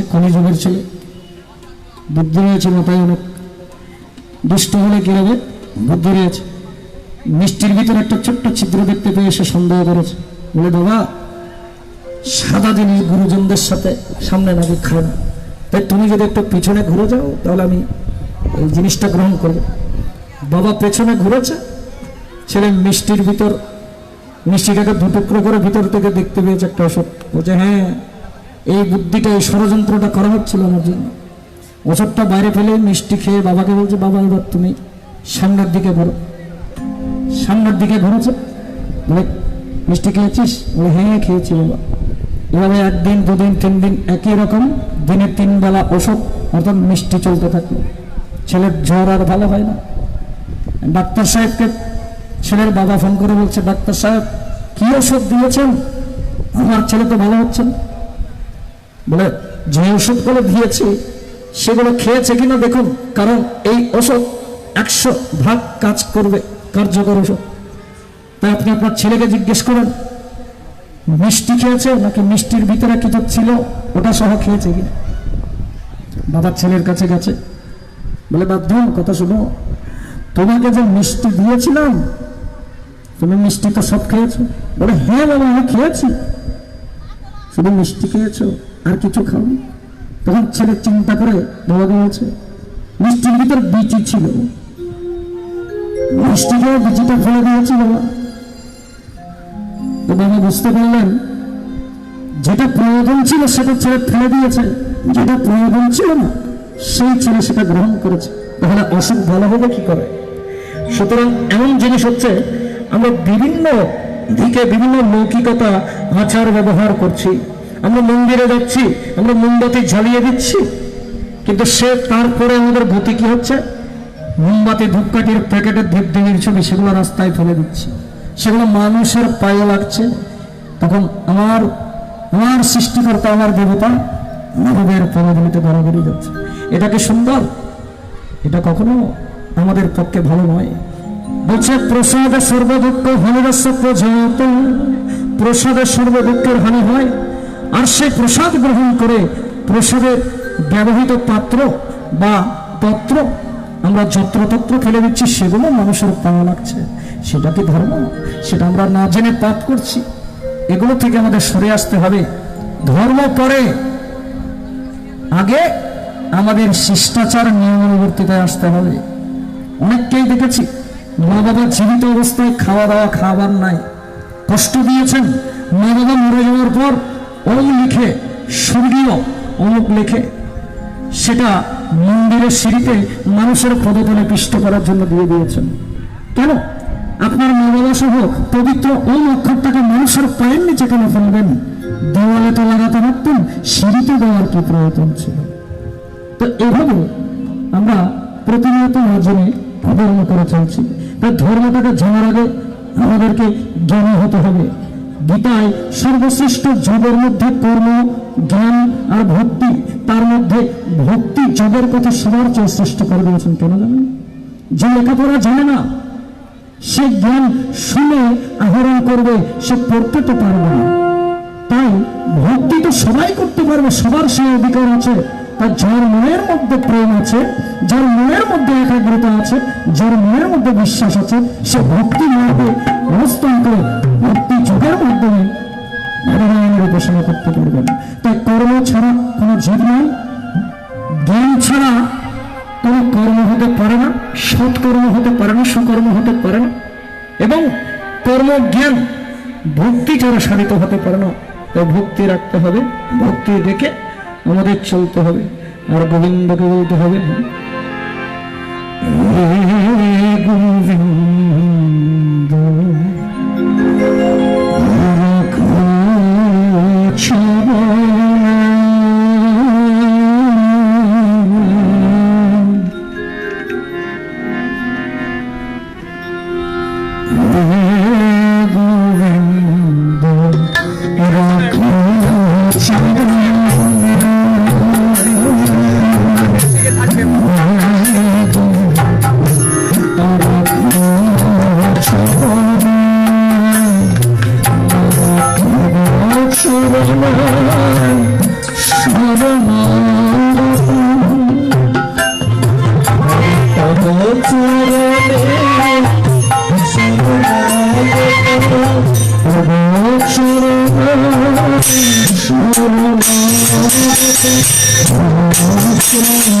হয়েছে কলিযুগের ছেলে। বুদ্ধি রয়েছে মাথায় অনেক দুষ্ট হলে কি হবে? বুদ্ধি রয়েছে। মিষ্টির ভিতরে একটা ছোট্ট ছিদ্র দেখতে পেয়ে সে সন্দেহ করেছে। বলে, বাবা, সাদা জিনিস গুরুজনদের সাথে সামনে নাকি খায় না। তাই তুমি যদি একটু পিছনে ঘুরে যাও, তাহলে আমি এই জিনিসটা গ্রহণ করব। বাবা পেছনে ঘুরেছে। ছেলে মিষ্টির ভিতর, মিষ্টিটাকে দুটুকরো করে ভিতর থেকে দেখতে পেয়েছে একটা ওষুধ। বলছে হ্যাঁ এই বুদ্ধিটা, এই ষড়যন্ত্রটা করা হচ্ছিল আমার জন্য? ওষুধটা বাইরে ফেলে মিষ্টি খেয়ে বাবাকে বলছে, বাবা, এবার তুমি সামনের দিকে ঘোরো। সামনের দিকে ঘুরেছে বলে, মিষ্টি খেয়েছিস? বলে হ্যাঁ খেয়েছি বাবা। এভাবে একদিন, দুদিন, তিন দিন একই রকম দিনে তিন বেলা ওষুধ অর্থাৎ মিষ্টি চলতে থাকল। ছেলের জ্বর আর ভালো হয় না। ডাক্তার সাহেবকে ছেলের বাবা ফোন করে বলছে, ডাক্তার সাহেব, কি ওষুধ দিয়েছেন? আমার ছেলে তো ভালো হচ্ছে না। বলে যে ওষুধগুলো দিয়েছি, সেগুলো খেয়েছে কিনা দেখুন, কারণ এই ওষুধ একশো ভাগ কাজ করবে, কার্যকর ওষুধ তাই আপনি আপনার ছেলেকে জিজ্ঞেস করেন, মিষ্টি খেয়েছে নাকি মিষ্টির ভিতরে কিছু ছিল, ওটা সহ খেয়েছে কিনা? বাবার ছেলের কাছে গেছে, বলে বাধ্য কথা শুনো, তোমাকে যে মিষ্টি দিয়েছিলাম, তুমি মিষ্টি তো সব খেয়েছো? বলে হ্যাঁ বাবা, আমি খেয়েছি। শুধু মিষ্টি খেয়েছো? আর কিছু খাওনি। তখন ছেলে চিন্তা করে বাবাকে বলছে মিষ্টির ভিতর বিচি ছিল। মিষ্টি খেয়ে বিচিটা ফেলে দিয়েছি বাবা তো বাবা বুঝতে পারলেন যেটা প্রয়োজন ছিল সেটা ছেলে ফেলে দিয়েছে। যেটা প্রয়োজন ছিল না, সেই ছেলে সেটা গ্রহণ করেছে। তাহলে অসুখ ভালো হবে কি করে? সুতরাং এমন জিনিস হচ্ছে, আমরা বিভিন্ন দিকে বিভিন্ন লৌকিকতা আচার ব্যবহার করছি। আমরা মন্দিরে যাচ্ছি, আমরা মোমবাতি জ্বালিয়ে দিচ্ছি। কিন্তু সে তারপরে আমাদের গতি কি হচ্ছে? মোমবাতি ধূপকাঠির প্যাকেটের ধীপ দিনের ছবি সেগুলো রাস্তায় ফেলে দিচ্ছি। সেগুলো মানুষের পায়ে লাগছে। তখন আমার আমার সৃষ্টিকর্তা, আমার দেবতা নরবের পদগুলিতে গড়াগড়ি যাচ্ছে। এটা কি সুন্দর? এটা কখনো আমাদের পক্ষে ভালো নয়। বলছে, প্রসাদে সর্বদুঃখ, হানিরস্য প্রসাদে সর্বদুঃখের হানি হয়। আর সেই প্রসাদ গ্রহণ করে প্রসাদের ব্যবহৃত পাত্র বা পত্র, আমরা যত্রতত্র ফেলে দিচ্ছি, সেগুলো মানুষের পাওয়া লাগছে। সেটা কি ধর্ম? সেটা আমরা না জেনে পাপ করছি। এগুলো থেকে আমাদের সরে আসতে হবে। ধর্ম পরে। আগে আমাদের শিষ্টাচার নিয়মানুবর্তিতায় আসতে হবে। অনেককেই দেখেছি মা বাবা জীবিত অবস্থায় খাওয়া দাওয়া খাবার নাই। কষ্ট দিয়েছেন মা বাবা মরে যাওয়ার পর অমুক লিখে, স্বর্গীয় অমুক লিখে, সেটা মন্দিরের সিঁড়িতে মানুষের পদতলে পিষ্ট করার জন্য দিয়ে দিয়েছেন। কেন? আপনার মা বাবা সহ পবিত্র ওম অক্ষরটাকে মানুষের পায়ের নিচে কেন ফেলবেন। দেওয়ালে তো লাগাতে পারতেন, সিঁড়িতে দেওয়ার কি প্রয়োজন ছিল? তো এভাবে আমরা প্রতিনিয়ত অর্জনে অবর্ণ করে চলছি। তাই ধর্মটাকে জানার আগে আমাদেরকে জ্ঞানী হতে হবে। গীতায় সর্বশ্রেষ্ঠ যোগের মধ্যে কর্ম, জ্ঞান আর ভক্তি, তার মধ্যে ভক্তি যোগের কথা সবার চেয়ে শ্রেষ্ঠ করে দিয়েছেন কেন জানেন? যে লেখাপড়া জানে না, সে জ্ঞান শুনে আহরণ করবে, সে পড়তে তো পারবে না। তাই ভক্তি তো সবাই করতে পারবে, সবার সেই অধিকার আছে। তার যার মনের মধ্যে প্রেম আছে, যার মনের মধ্যে একাগ্রতা আছে, যার মনের মধ্যে বিশ্বাস আছে, সে ভক্তি মার্গে অবস্থান ভক্তি যোগের মাধ্যমে নারায়ণের উপাসনা করতে পারবেন। তাই কর্ম ছাড়া কোনো জীব নেই জ্ঞান ছাড়া কোনো কর্ম হতে পারে না, সৎকর্ম হতে পারে না, সুকর্ম হতে পারে না। এবং কর্ম, জ্ঞান, ভক্তি ছাড়া সাধিত হতে পারে না, তাই ভক্তি রাখতে হবে। ভক্তি রেখে আমাদের চলতে হবে আর গোবিন্দকে বলতে হবে গোবিন্দ গোবিন্দ চরণে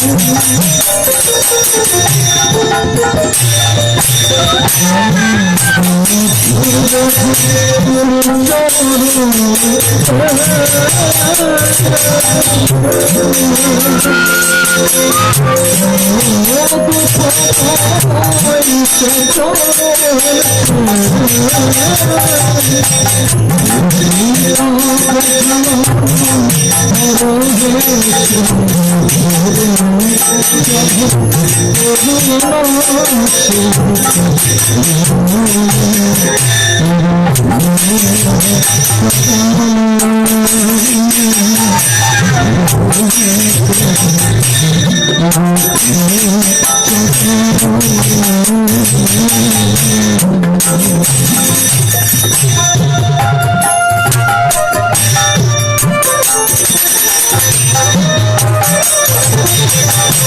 শরণাগত Thank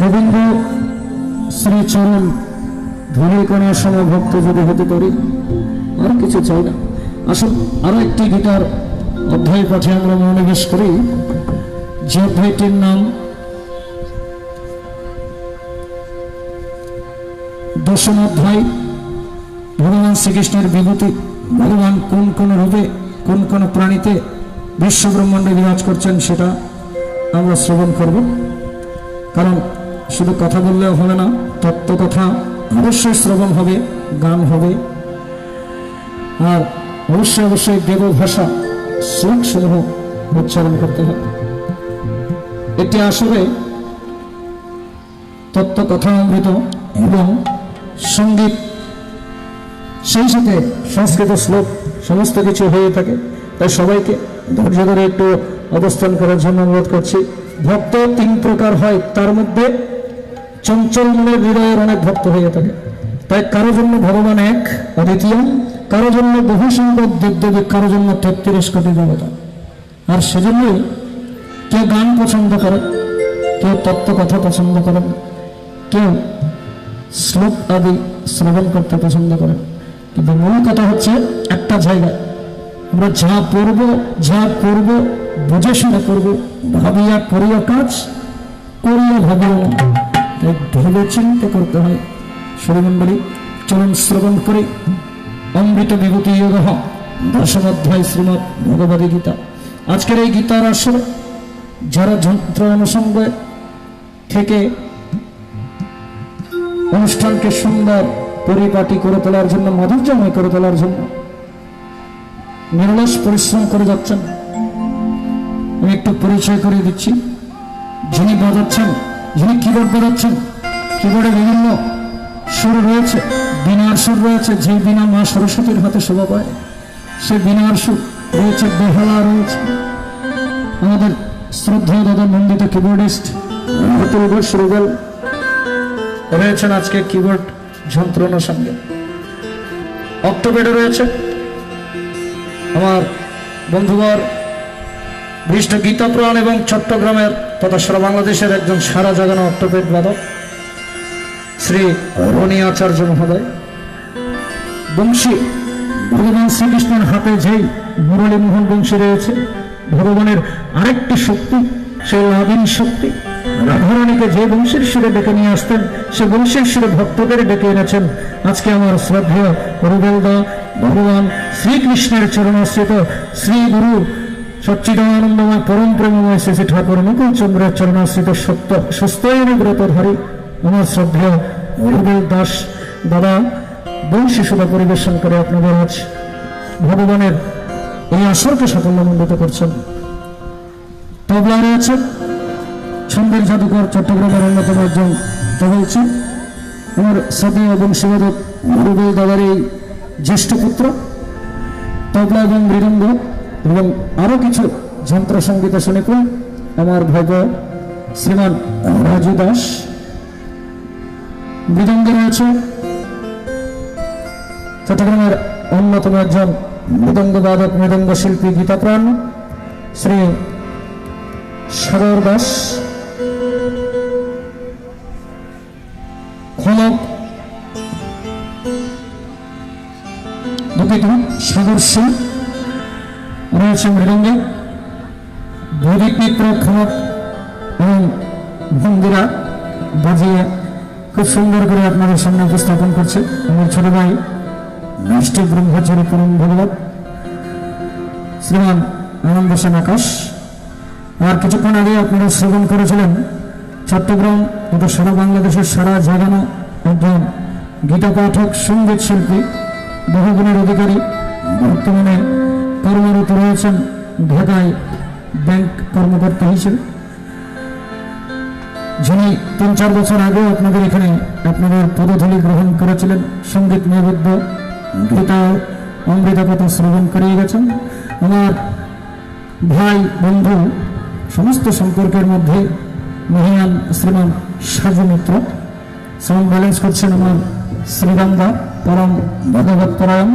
গোবিন্দু শ্রীচরণ ধনী কোন সময় ভক্ত যদি হতে পারি আর কিছু চাই না। আসুন, আরও একটি গীতার অধ্যায় পাঠে আমরা মনোনিবেশ করি। যে অধ্যায়টির নাম দশম অধ্যায়। ভগবান শ্রীকৃষ্ণের বিভূতি, ভগবান কোন কোন রূপে, কোন কোন প্রাণীতে বিশ্ব ব্রহ্মাণ্ডে বিরাজ করছেন সেটা আমরা শ্রবণ করব। কারণ শুধু কথা বললেও হবে না তত্ত্ব কথা অবশ্যই শ্রবণ হবে, গান হবে। আর অবশ্যই অবশ্যই দেব ভাষা শ্লোক সমূহ উচ্চারণ করতে হবে। এটি আসলে তত্ত্ব কথা অমৃত এবং সংগীত। সেই সাথে সংস্কৃত শ্লোক, সমস্ত কিছু হয়ে থাকে। তাই সবাইকে ধৈর্য ধরে একটু অবস্থান করার জন্য অনুরোধ করছি। ভক্ত তিন প্রকার হয়, তার মধ্যে চঞ্চল মনের হৃদয়ের অনেক ভক্ত হয়ে থাকে। তাই কারও জন্য ভগবান এক, অদ্বিতীয়। কারও জন্য বহু সংখ্যক দেবদেবী কারও জন্য তেত্রিশ কোটি দেবতা। আর সেজন্যই কেউ গান পছন্দ করে, কেউ তত্ত্ব কথা পছন্দ করেন কেউ শ্লোক আদি শ্রবণ করতে পছন্দ করেন কিন্তু মূল কথা হচ্ছে একটা জায়গায়। আমরা যা পড়ব, যা করব বুঝে শুনে করব, ভাবিয়া করিয়া কাজ করিয়া। তাই ভেবে চিন্তে করতে হয়। সরিমণ্ডলী, চলন শ্রবণ করে। অমৃত বিভূতি যোগ দশম অধ্যায় শ্রীমৎ ভগবতী গীতা। আজকের এই গীতার আসরে যারা যন্ত্র অনুসঙ্গে থেকে অনুষ্ঠানকে সুন্দর পরিপাটি করে তোলার জন্য, মাধুর্যময় করে তোলার জন্য, নিরলস পরিশ্রম করে যাচ্ছেন, আমি একটু পরিচয় করে দিচ্ছি। যিনি বাজাচ্ছেন, যিনি কিবোর্ড বাজাচ্ছেন কিবোর্ডে বিভিন্ন সুর রয়েছে, বিনার সুর রয়েছে, যে বিনা মা সরস্বতীর হাতে শোভা পায়, সে বিনার সুর রয়েছে, বেহালা রয়েছে। আমাদের শ্রদ্ধেয় দাদা নন্দিত কিবোর্ডিস্ট অতুল ঘোষ রুবেল রয়েছেন আজকে কিবোর্ড যন্ত্রণার সঙ্গে। অক্টোবেডে রয়েছে আমার বন্ধুবর বিশিষ্ট গীতাপ্রাণ এবং চট্টগ্রামের তথা সারা বাংলাদেশের একজন সারা জাগানো অক্টোপেড বাদক। শ্রী রনি আচার্য মহোদয়, বংশী ভগবান শ্রীকৃষ্ণের হাতে যেই মুরলী মোহন বংশী রয়েছে, ভগবানের আরেকটি শক্তি সেই লাভিন শক্তি। রাধারানীকে যে বংশের সুরে ডেকে নিয়ে আসতেন, সে বংশের সুরে ভক্তদের ডেকে এনেছেন। আজকে আমার শ্রদ্ধেয় রুবেলদা, ভগবান শ্রীকৃষ্ণের চরণাশ্রিত শ্রী গুরু সচ্চিদানন্দময় পরম প্রেমময় শ্রী ঠাকুর মুকুল চন্দ্রের চরণাশ্রিত সত্য, সুস্থ অনুব্রত সুস্থব্রতধারী আমার শ্রদ্ধেয় রুবেল দাস দাদা বংশী সুধা পরিবেশন করে আপনাদের আজ ভগবানের এই আসরকে সাফল্যমণ্ডিত করছেন। তবলা রয়েছে ছন্দের জাদুকর চট্টগ্রামের অন্যতম একজন তবলছি আমার সাথী এবং শিবদত্ত রুবেল দাদার এই জ্যেষ্ঠ পুত্র। তবলা এবং মৃদঙ্গ এবং আরও কিছু যন্ত্র সংগীত শুনিপুণ আমার ভাইব শ্রীমান রাজু দাস। মৃদঙ্গে রয়েছে। চট্টগ্রামের অন্যতম একজন মৃদঙ্গ বাদক মৃদঙ্গ শিল্পী গীতাপ্রাণ শ্রী সাগর দাস। সাগর সিং রয়েছে মৃদঙ্গে বৈদিক মিত্র খনক এবং ভঙ্গিরা বাজিয়ে খুব সুন্দর করে আপনাদের সামনে উপস্থাপন করছে। আমার ছোট ভাই রাষ্ট্রীয় ব্রহ্মচারী পরম ভগবত, শ্রীমান আনন্দ সেন আকাশ। আর কিছুক্ষণ আগে আপনারা শ্রবণ করেছিলেন চট্টগ্রাম তথা সারা বাংলাদেশের সারা জাগানো একজন গীতা পাঠক সংগীত শিল্পী, বহুগুণের অধিকারী, বর্তমানে কর্মরত রয়েছেন ঢাকায় ব্যাংক কর্মকর্তা হিসেবে। যিনি তিন চার বছর আগেও আপনাদের এখানে আপনাদের পদধূলি গ্রহণ করেছিলেন, সংগীত নৈবেদ্য অমৃত কথা শ্রবণ করিয়ে গেছেন। আমার ভাই, বন্ধু, সমস্ত সম্পর্কের মধ্যে মহিয়ান শ্রীমান সাজু মিত্র, সাউন্ড ব্যালেন্স করছেন আমার শ্রীরামদা পরম ভগবত পরায়ণ।